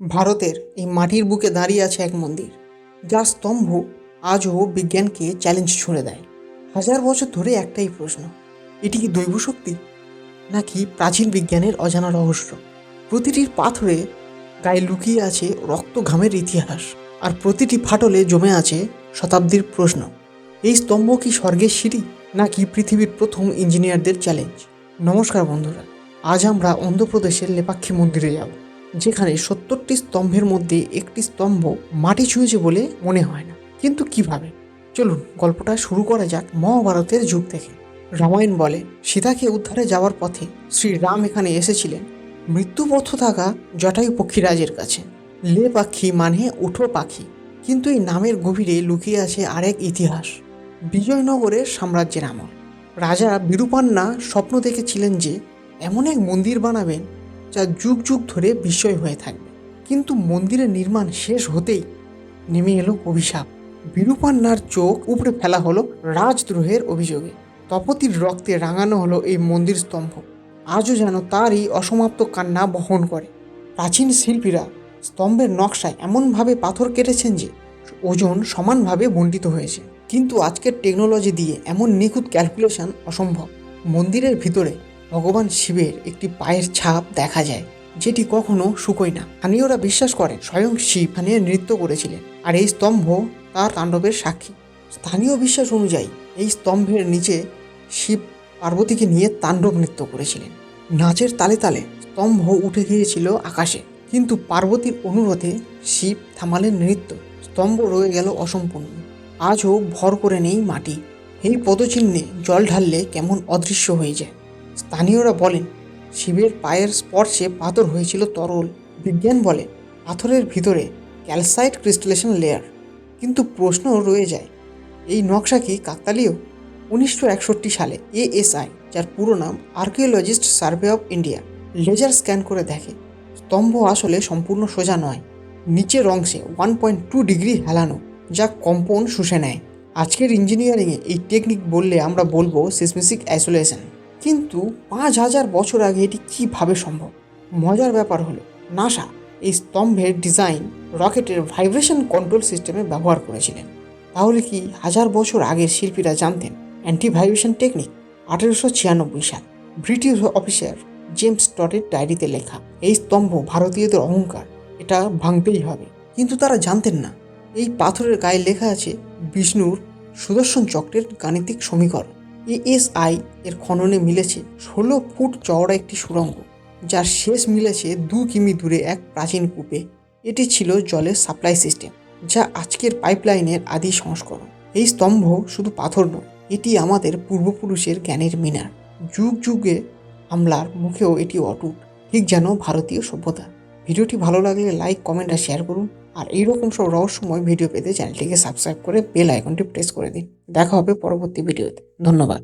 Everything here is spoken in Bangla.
ভারতের এই মাটির বুকে দাঁড়িয়ে আছে এক মন্দির, যার স্তম্ভ আজও বিজ্ঞানকে চ্যালেঞ্জ ছুঁড়ে দেয়। হাজার বছর ধরে একটাই প্রশ্ন, এটি কি দৈব শক্তি, নাকি প্রাচীন বিজ্ঞানের অজানা রহস্য? প্রতিটির পাথরে গায়ে লুকিয়ে আছে রক্ত ঘামের ইতিহাস, আর প্রতিটি ফাটলে জমে আছে শতাব্দীর প্রশ্ন, এই স্তম্ভ কি স্বর্গের সিঁড়ি, নাকি পৃথিবীর প্রথম ইঞ্জিনিয়ারদের চ্যালেঞ্জ নমস্কার বন্ধুরা, আজ আমরা অন্ধ্রপ্রদেশের লেপাক্ষী মন্দিরে যাব। যেখানে সত্তরটি স্তম্ভের মধ্যে একটি স্তম্ভ মাটি ছুঁয়েছে বলে মনে হয় না। কিন্তু কীভাবে? চলুন, গল্পটা শুরু করা যাক মহাভারতের যুগ থেকে রামায়ণ বলে, সীতাকে উদ্ধারে যাওয়ার পথে শ্রীরাম এখানে এসেছিলেন। মৃত্যুপথ থাকা জটায়ু পক্ষীরাজের কাছে। লে পাখি মানে উঠো পাখি। কিন্তু এই নামের গভীরে লুকিয়ে আছে আরেক ইতিহাস, বিজয়নগরের সাম্রাজ্যের আমল। রাজা বিরূপান্না স্বপ্ন দেখেছিলেন যে, এমন এক মন্দির বানাবেন যা যুগ যুগ ধরে বিস্ময় হয়ে থাকবে। কিন্তু মন্দিরের নির্মাণ শেষ হতেই নেমে এলো অভিশাপ। বিরূপান্নার চোখ উপড়ে ফেলা হলো রাজদ্রোহের অভিযোগে। তপতির রক্তে রাঙানো হলো এই মন্দির স্তম্ভ। আজও যেন তারই অসমাপ্ত কান্না বহন করে। প্রাচীন শিল্পীরা স্তম্ভের নকশায় এমনভাবে পাথর কেটেছেন যে, ওজন সমানভাবে বণ্টিত হয়েছে। কিন্তু আজকের টেকনোলজি দিয়ে এমন নিখুঁত ক্যালকুলেশন অসম্ভব। মন্দিরের ভিতরে ভগবান শিবের একটি পায়ের ছাপ দেখা যায়, যেটি কখনো শুকোয় না। স্থানীয়রা বিশ্বাস করেন স্বয়ং শিব এখানে নৃত্য করেছিলেন, আর এই স্তম্ভ তার তাণ্ডবের সাক্ষী। স্থানীয় বিশ্বাস অনুযায়ী, এই স্তম্ভের নিচে শিব পার্বতীকে নিয়ে তাণ্ডব নৃত্য করেছিলেন। নাচের তালে তালে স্তম্ভ উঠে গিয়েছিল আকাশে, কিন্তু পার্বতীর অনুরোধে শিব থামালেন নৃত্য। স্তম্ভ রয়ে গেল অসম্পূর্ণ। আজও ভর করে নেই মাটি। এই পদচিহ্নে জল ঢাললে কেমন অদৃশ্য হয়ে যায়। স্থানীয়রা বলেন, শিবের পায়ের স্পর্শে পাথর হয়েছিল তরল। বিজ্ঞান বলে, পাথরের ভিতরে ক্যালসাইট ক্রিস্টালেশন লেয়ার। কিন্তু প্রশ্ন রয়ে যায়, এই নকশা কি কাকতালীয়? উনিশশো একষট্টি সালে এএসআই, যার পুরো নাম archaeologist survey of India, laser scan করে দেখে, স্তম্ভ আসলে সম্পূর্ণ সোজা নয়, নিচের অংশে ওয়ান পয়েন্ট টু ডিগ্রি হেলানো, যা কম্পন শুষে নেয়। আজকের ইঞ্জিনিয়ারিংয়ে এই টেকনিক বললে আমরা বলব সিসমিসিক আইসোলেশন। কিন্তু পাঁচ হাজার বছর আগে এটি কীভাবে সম্ভব? মজার ব্যাপার হলো, নাসা এই স্তম্ভের ডিজাইন রকেটের ভাইব্রেশন কন্ট্রোল সিস্টেমে ব্যবহার করেছিলেন। তাহলে কি হাজার বছর আগের শিল্পীরা জানতেন অ্যান্টি ভাইব্রেশন টেকনিক? আঠেরোশো ছিয়ানব্বই সাল ব্রিটিশ অফিসার জেমস টটের ডায়েরিতে লেখা, এই স্তম্ভ ভারতীয়দের অহংকার, এটা ভাঙতেই হবে। কিন্তু তারা জানতেন না। এই পাথরের গায়ে লেখা আছে বিষ্ণুর সুদর্শন চক্রের গাণিতিক সমীকরণ। এএসআই এর খননে মিলেছে ষোলো ফুট চওড়া একটি সুড়ঙ্গ, যার শেষ মিলেছে দু কিমি দূরে এক প্রাচীন কূপে। এটি ছিল জলের সাপ্লাই সিস্টেম, যা আজকের পাইপলাইনের আদি সংস্করণ। এই স্তম্ভ শুধু পাথর নয়, এটি আমাদের পূর্বপুরুষের জ্ঞানের মিনার। যুগ যুগে হামলার মুখেও এটি অটুট, ঠিক যেন ভারতীয় সভ্যতা। ভিডিওটি ভালো লাগলে লাইক, কমেন্ট আর শেয়ার করুন। আর এইরকম সব রহস্যময় ভিডিও পেতে চ্যানেলটিকে সাবস্ক্রাইব করে বেল আইকনটি প্রেস করে দিন। দেখা হবে পরবর্তী ভিডিওতে ধন্যবাদ।